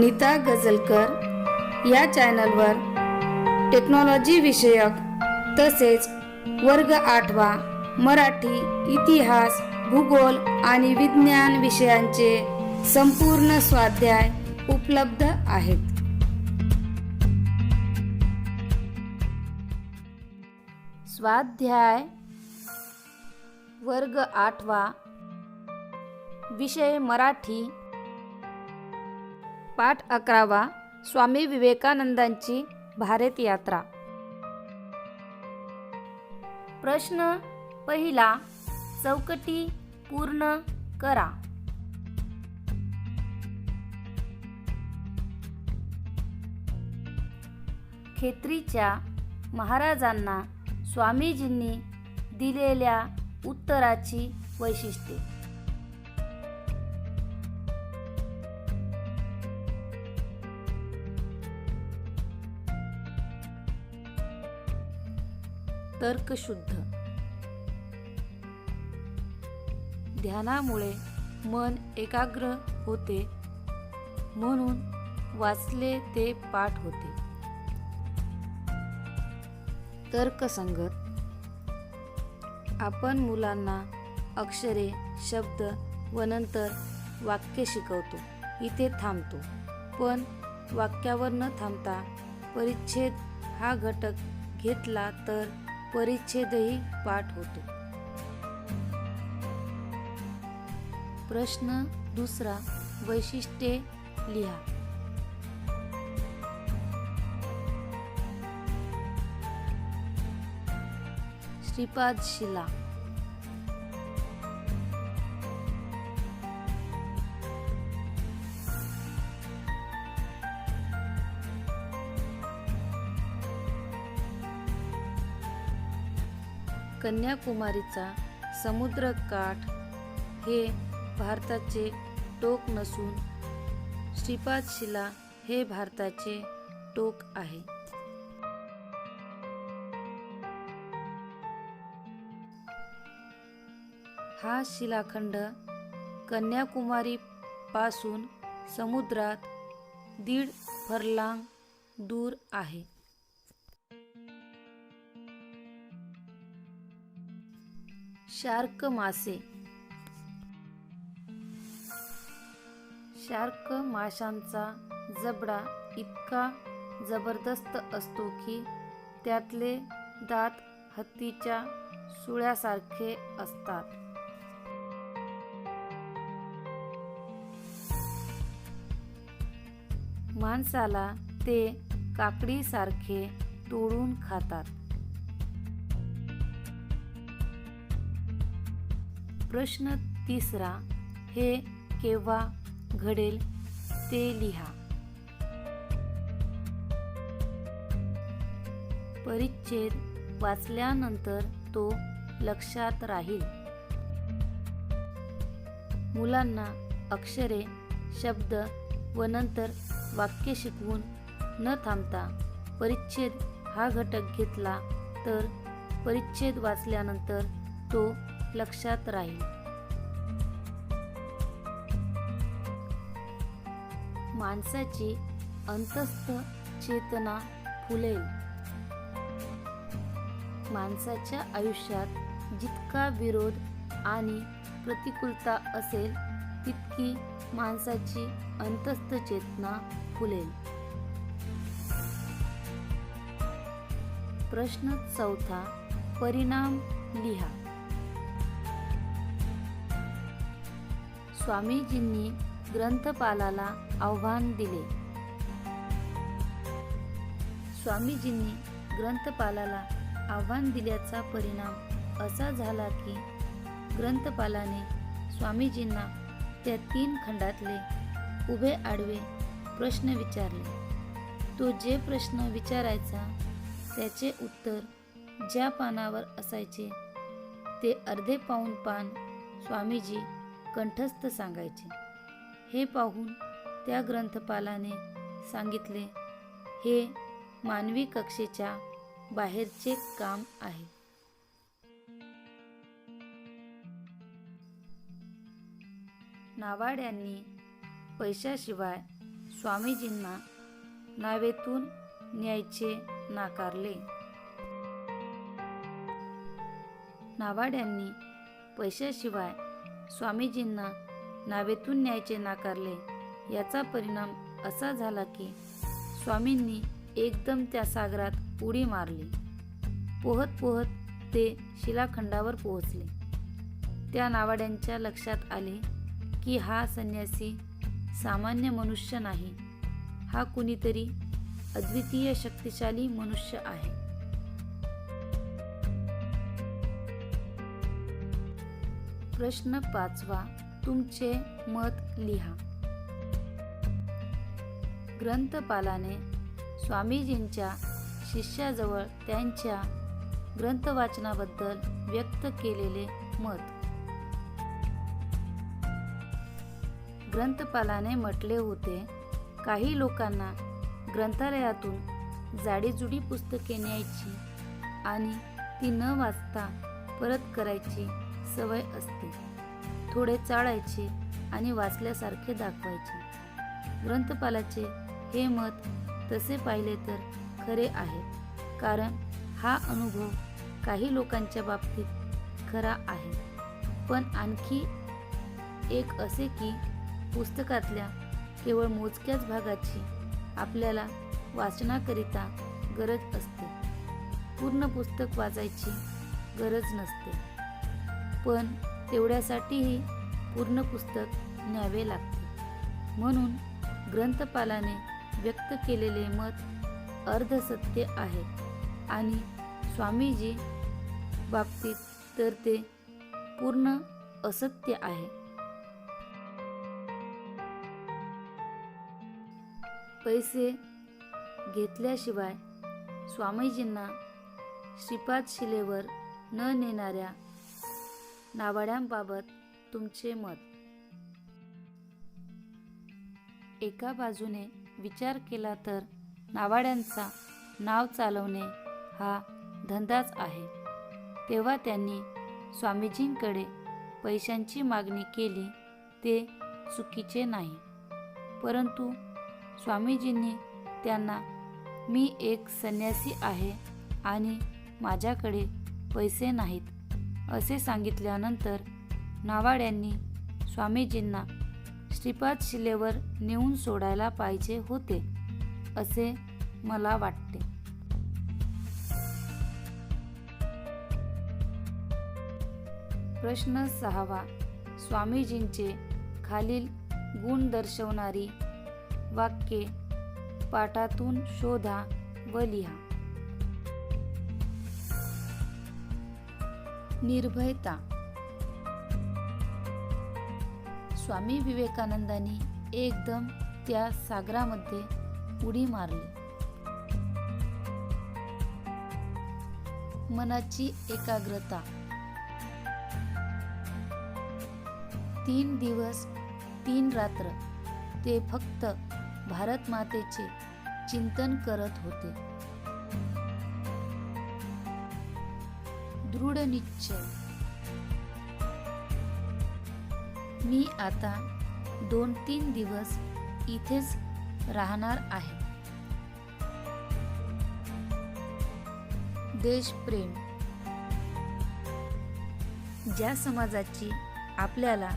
अनिता गजलकर या चॅनलवर टेक्नॉलॉजी विषयक तसेच वर्ग आठवा मराठी इतिहास भूगोल आणि विज्ञान विषयांचे संपूर्ण स्वाध्याय उपलब्ध आहेत. स्वाध्याय वर्ग आठवा विषय मराठी पाठ अकरावा स्वामी विवेकानंदांची भारत यात्रा. प्रश्न पहिला चौकटी पूर्ण करा. खेत्रीच्या महाराजांना स्वामीजींनी दिलेल्या उत्तराची वैशिष्ट्ये. तर्कशुद्ध. ध्यानामुळे मन एकाग्र होते म्हणून वाचले ते पाठ होते. तर्कसंगत. आपण मुलांना अक्षरे शब्द व नंतर वाक्य शिकवतो इथे थांबतो. पण वाक्यावर न थांबता परिच्छेद हा घटक घेतला तर परिच्छेदही पाठ होतो. प्रश्न दुसरा वैशिष्ट्ये लिहा. श्रीपाद शिला. कन्याकुमारीचा समुद्रकाठ हे भारताचे टोक नसून श्रीपाद शिला हे भारताचे टोक आहे. हा शिलाखंड कन्याकुमारी पासून समुद्रात दीड फरलांग दूर आहे. शार्क मासे शार्क माशांचा जबडा इतका जबरदस्त असतो की त्यातले दात हत्तीच्या सुळ्यासारखे असतात. माणसाला ते काकडीसारखे तोडून खातात. प्रश्न तिसरा हे केव्हा घडेल ते लिहा. परिच्छेद वाचल्यानंतर तो लक्षात राहील. मुलांना अक्षरे शब्द व नंतर वाक्य शिकवून न थांबता परिच्छेद हा घटक घेतला तर परिच्छेद वाचल्यानंतर तो लक्षात राहील. माणसाची अंतस्थ चेतना फुलेल. माणसाच्या आयुष्यात जितका विरोध आणि प्रतिकूलता असेल तितकी माणसाची अंतस्थ चेतना फुलेल. प्रश्न चौथा परिणाम लिहा. स्वामीजींनी ग्रंथपालाला आव्हान दिले. स्वामीजींनी ग्रंथपालाला आव्हान दिल्याचा परिणाम असा झाला की ग्रंथपालाने स्वामीजींना त्या तीन खंडातले उभे आडवे प्रश्न विचारले. तो जे प्रश्न विचारायचा त्याचे उत्तर ज्या पानावर असायचे ते अर्धे पाऊण पान स्वामीजी कंठस्थ सांगायचे. हे पाहून त्या ग्रंथपालाने सांगितले हे मानवी कक्षेच्या बाहेरचे काम आहे. नावाड्यांनी पैशाशिवाय स्वामीजींना नावेतून न्यायचे नाकारले. नावाड्यांनी पैशाशिवाय स्वामीजींना नावेतून न्यायचे नाकारले. याचा परिणाम असा झाला की स्वामींनी एकदम त्या सागरात उडी मारली. पोहत पोहत ते शिलाखंडावर पोहोचले. त्या नावाड्यांच्या लक्षात आले की हा संन्यासी सामान्य मनुष्य नाही. हा कुणीतरी अद्वितीय शक्तिशाली मनुष्य आहे. प्रश्न पाचवा तुमचे मत लिहा. ग्रंथपालाने स्वामीजींच्या शिष्याजवळ त्यांच्या ग्रंथवाचनाबद्दल व्यक्त केलेले मत. ग्रंथपालाने म्हटले होते काही लोकांना ग्रंथालयातून जाडीजुडी पुस्तके न्यायची आणि ती न वाचता परत करायची सवय असते. थोडे चाळायचे आणि वाचल्यासारखे दाखवायचे. ग्रंथपालाचे हे मत तसे पाहिले तर खरे आहे कारण हा अनुभव काही लोकांच्या बाबतीत खरा आहे. पण आणखी एक असे की पुस्तकातल्या केवळ मोजक्याच भागाची आपल्याला वाचनाकरिता गरज असते. पूर्ण पुस्तक वाचायची गरज नसते. पण तेवढ्यासाठीही पूर्ण पुस्तक न्यावे लागते. म्हणून ग्रंथपालाने व्यक्त केलेले मत अर्धसत्य आहे आणि स्वामीजी बाबतीत तर ते पूर्ण असत्य आहे. पैसे घेतल्याशिवाय स्वामीजींना श्रीपाद शिलेवर न नेणाऱ्या नावाड्यांबाबत तुमचे मत. एका बाजूने विचार केला तर नावाड्यांचा नाव चालवणे हा धंदाच आहे. तेव्हा त्यांनी स्वामीजींकडे पैशांची मागणी केली ते चुकीचे नाही. परंतु स्वामीजींनी त्यांना मी एक संन्यासी आहे आणि माझ्याकडे पैसे नाहीत. असे सांगितल्यानंतर नावाड्यांनी स्वामीजींना श्रीपाद शिलेवर नेऊन सोडायला पाहिजे होते असे मला वाटते. प्रश्न सहावा. स्वामीजींचे खालील गुण दर्शवणारी वाक्ये पाठातून शोधा व लिहा. निर्भयता. स्वामी विवेकानंदांनी एकदम त्या सागरामध्ये उडी मारली. मनाची एकाग्रता. तीन दिवस तीन रात्र ते फक्त भारत मातेचे चिंतन करत होते. दृढ निश्चय. मी आता दोन तीन दिवस इथेच राहणार आहे. देशप्रेम ज्या समाजाची आपल्याला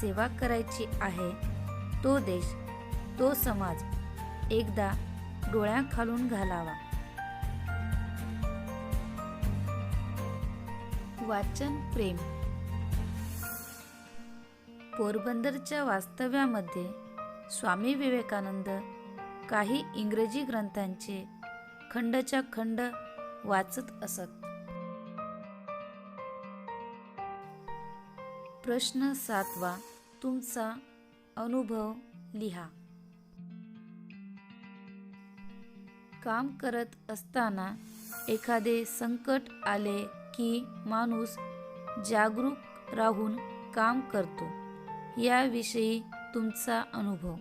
सेवा करायची आहे तो देश तो समाज एकदा डोळ्याखालून घालावा. वाचन प्रेम. पोरबंदरच्या वास्तव्यामध्ये स्वामी विवेकानंद काही इंग्रजी ग्रंथांचे खंडच्या खंड वाचत असत. प्रश्न सातवा तुमचा अनुभव लिहा. काम करत असताना एखादे संकट आले की माणूस जागरूक राहून काम करतो. याविषयी तुमचा अनुभव.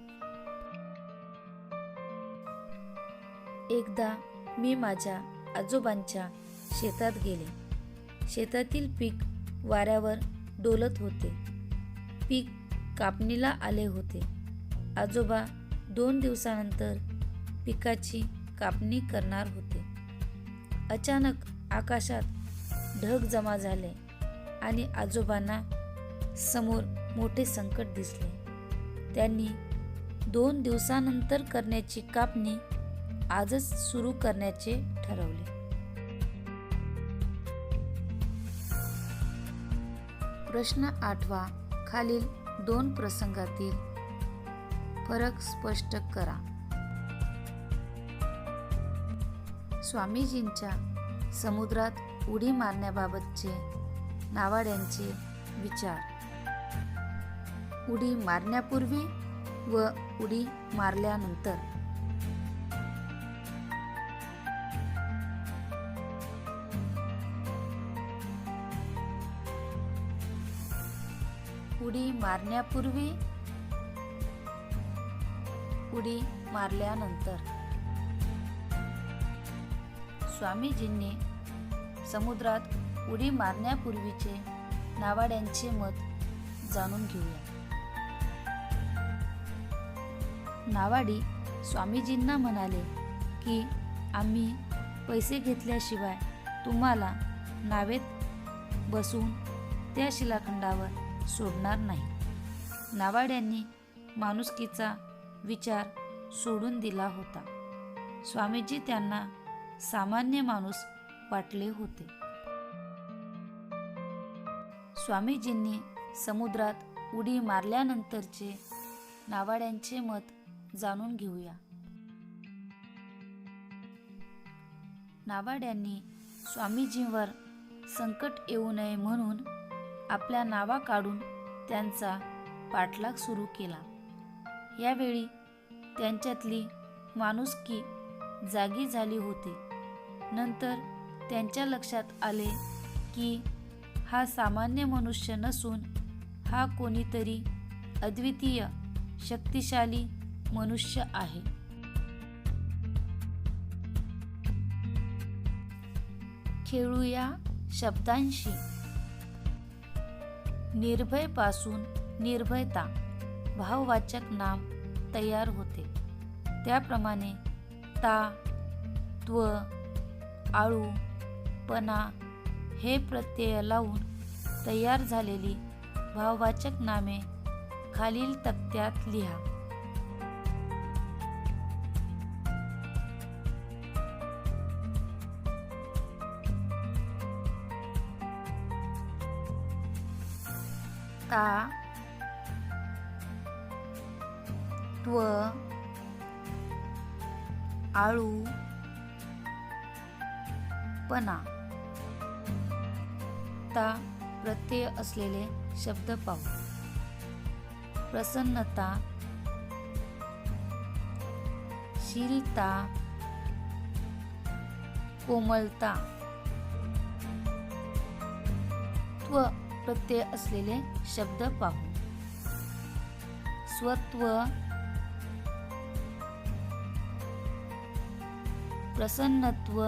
एकदा मी माझ्या आजोबांच्या शेतात गेले. शेतातील पीक वाऱ्यावर डोलत होते. पीक कापणीला आले होते. आजोबा दोन दिवसानंतर पिकाची कापणी करणार होते. अचानक आकाशात ढग जमा झाले आणि आजोबांना समोर मोठे संकट दिसले. त्यांनी दोन दिवसानंतर करण्याची कापणी आजच सुरू करण्याचे ठरवले. प्रश्न आठवा खालील दोन प्रसंगातील फरक स्पष्ट करा. स्वामीजींच्या समुद्रात उडी मारण्याबाबतचे नावाड्यांचे विचार. उडी मारण्यापूर्वी व उडी मारल्यानंतर. उडी मारण्यापूर्वी उडी मारल्यानंतर. स्वामीजींनी समुद्रात उडी मारण्यापूर्वीचे नावाड्यांचे मत जाणून घेऊया. नावाडी स्वामीजींना म्हणाले की आम्ही पैसे घेतल्याशिवाय तुम्हाला नावेत बसून त्या शिलाखंडावर सोडणार नाही. नावाड्यांनी माणुसकीचा विचार सोडून दिला होता. स्वामीजी त्यांना सामान्य माणूस वाटले होते. स्वामीजींनी समुद्रात उडी मारल्यानंतरचे नावाड्यांचे मत जाणून घेऊया. नावाड्यांनी स्वामीजींवर संकट येऊ नये म्हणून आपल्या नावा काढून त्यांचा पाठलाग सुरू केला. यावेळी त्यांच्यातली माणुसकी जागी झाली होती. नंतर त्यांच्या लक्षात आले की हा सामान्य मनुष्य नसून हा कोणीतरी अद्वितीय शक्तिशाली मनुष्य आहे. खेळूया शब्दांशी. निर्भयपासून निर्भयता भाववाचक नाम तयार होते. त्याप्रमाणे ता त्व आळू पणा हे प्रत्यय लावून तयार झालेली भाववाचक नामे खालील तक्त्यात लिहा. ता त्व आळू पणा. ता प्रत्यय असलेले शब्द पाहू. प्रसन्नता शीलता कोमलता त्व प्रत्यय असलेले शब्द पाहू. स्वत्व प्रसन्नत्व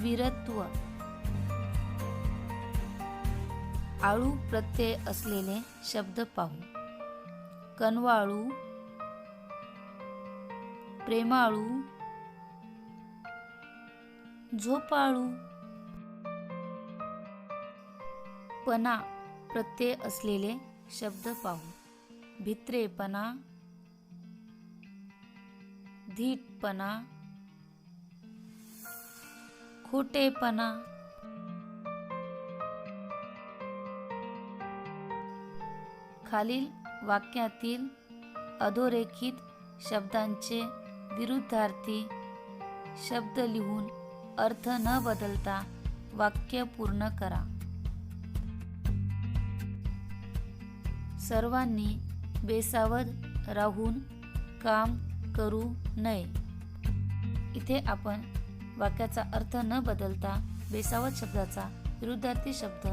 वीरत्व. आळू प्रत्यय असलेले शब्द पाहू. कनवाळू प्रेमाळू झोपाळू. पणा प्रत्यय असलेले शब्द पाहू. भित्रेपणा धीटपणा खोटेपणा. खालील वाक्यातील अधोरेखित शब्दांचे विरुद्धार्थी शब्द लिहून अर्थ न बदलता वाक्य पूर्ण करा. सर्वांनी बेसावध राहून काम करू नये. इथे आपण वाक्याचा अर्थ न बदलता बेसावत शब्दाचा विरुद्धार्थी शब्द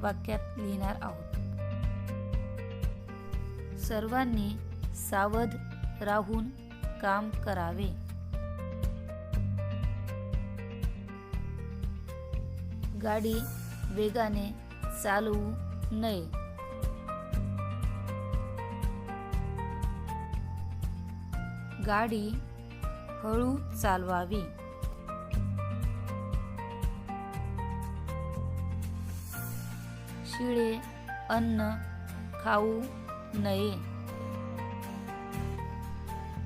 वाक्यात लिहिणार आहोत. सर्वांनी सावध राहून काम करावे. गाडी वेगाने चालवू नये. गाडी हळू चालवावी. शिळे अन्न खाऊ नये.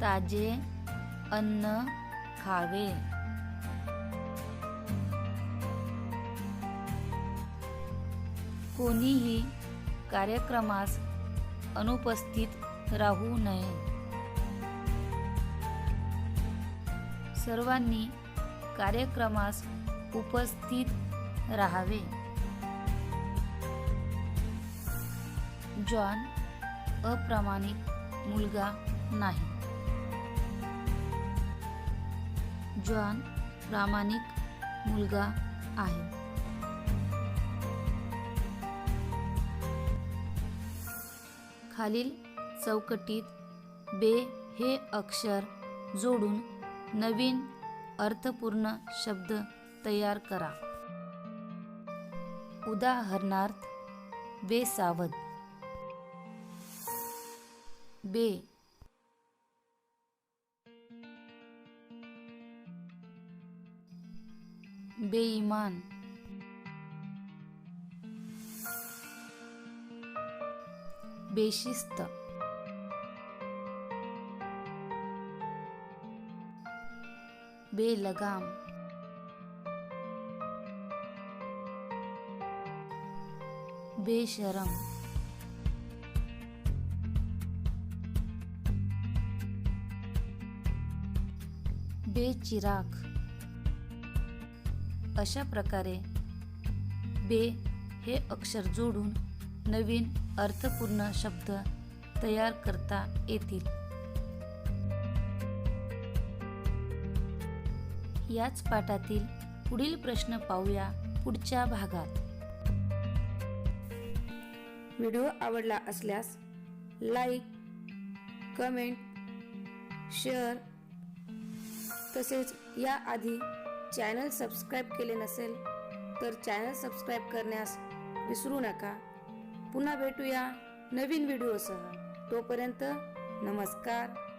ताजे अन्न खावे. कोणीही कार्यक्रमास अनुपस्थित राहू नये. सर्वांनी कार्यक्रमास उपस्थित राहावे. जॉन अप्रामाणिक मुलगा नाही. जॉन प्रामाणिक मुलगा आहे. खालील चौकटीत बे हे अक्षर जोडून नवीन अर्थपूर्ण शब्द तयार करा. उदाहरणार्थ बेसावध. बे. बेईमान. बेशिस्त. बेलगाम. बेशरम. बेचिराग अशा प्रकारे बे हे अक्षर जोडून नवीन अर्थपूर्ण शब्द तयार करता येतील. याच पाठातील पुढील प्रश्न पाहूया पुढच्या भागात. व्हिडिओ आवडला असल्यास लाईक कमेंट शेअर तसेच याआधी चॅनल सबस्क्राईब केले नसेल तर चॅनल सबस्क्राईब करण्यास विसरू नका. पुन्हा भेटूया नवीन व्हिडिओसह. तोपर्यंत नमस्कार.